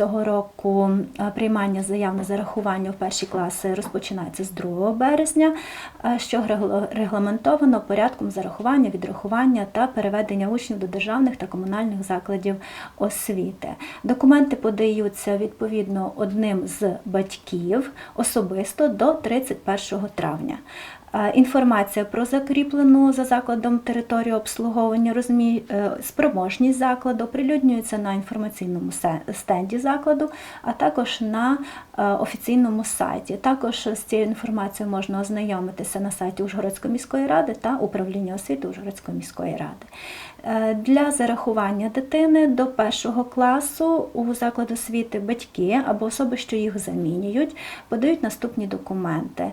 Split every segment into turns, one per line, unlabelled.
цього року е, приймання заяв на зарахування в перші класи розпочинається з 2 березня, е, що регламентовано порядком зарахування, відрахування та переведення учнів до державних та комунальних закладів освіти. Документи подаються відповідно одним з батьків особисто до 31 травня. Інформація про закріплену за закладом територію обслуговування, розмі... е, спроможність закладу оприлюднюється на інформаційному стенді закладу, а також на е, офіційному сайті. Також з цією інформацією можна ознайомитися на сайті Ужгородської міської ради та управління освіти Ужгородської міської ради. Е, Для зарахування дитини до першого класу у заклад освіти батьки або особи, що їх замінюють, подають наступні документи: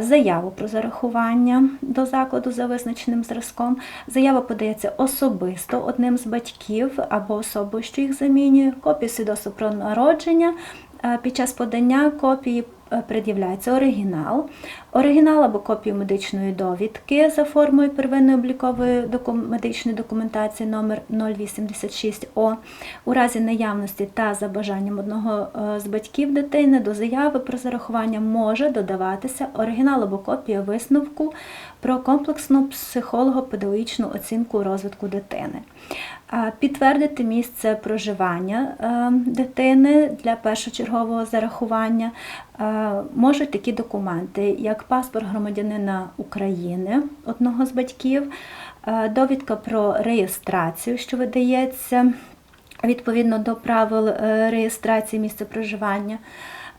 заяву про зарахування до закладу за визначеним зразком. Заява подається особисто одним з батьків або особою, що їх замінює, копію свідоцтва про народження. Е, Під час подання копії пред'являється оригінал, оригінал або копію медичної довідки за формою первинної облікової медичної документації номер 086О. У разі наявності та за бажанням одного е, з батьків дитини до заяви про зарахування може додаватися оригінал або копія висновку про комплексну психолого-педагогічну оцінку розвитку дитини. Підтвердити місце проживання е, дитини для першочергового зарахування е, можуть такі документи, як паспорт громадянина України, одного з батьків, е, довідка про реєстрацію, що видається відповідно до правил е, реєстрації місця проживання.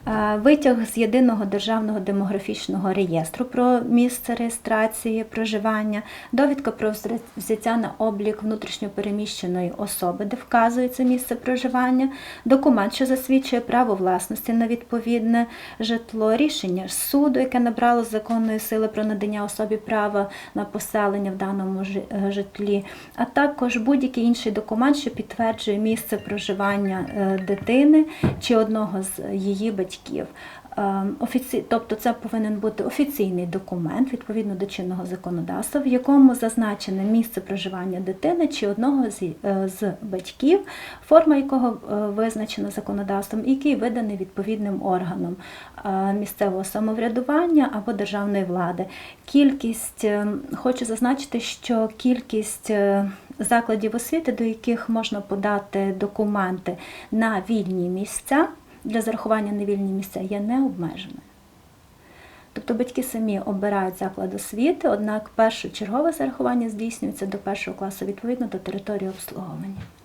Е, Витяг з єдиного державного демографічного реєстру про місце реєстрації проживання, довідка про взяття на облік внутрішньопереміщеної особи, де вказується місце проживання, документ, що засвідчує право власності на відповідне житло, рішення суду, яке набрало законної сили про надання особі права на поселення в даному е, житлі, а також будь-який інший документ, що підтверджує місце проживання е, дитини чи одного з її батьків. Е, Офіці... Тобто це повинен бути офіційний документ відповідно до чинного законодавства, в якому зазначене місце проживання дитини чи одного з, е, батьків, форма якого е, визначена законодавством, який виданий відповідним органом е, місцевого самоврядування або державної влади. Кількість е, хочу зазначити, що кількість закладів освіти, до яких можна подати документи на вільні місця для зарахування на вільні місця, є необмеженою. Тобто батьки самі обирають заклад освіти, однак першочергове зарахування здійснюється до першого класу відповідно до території обслуговування.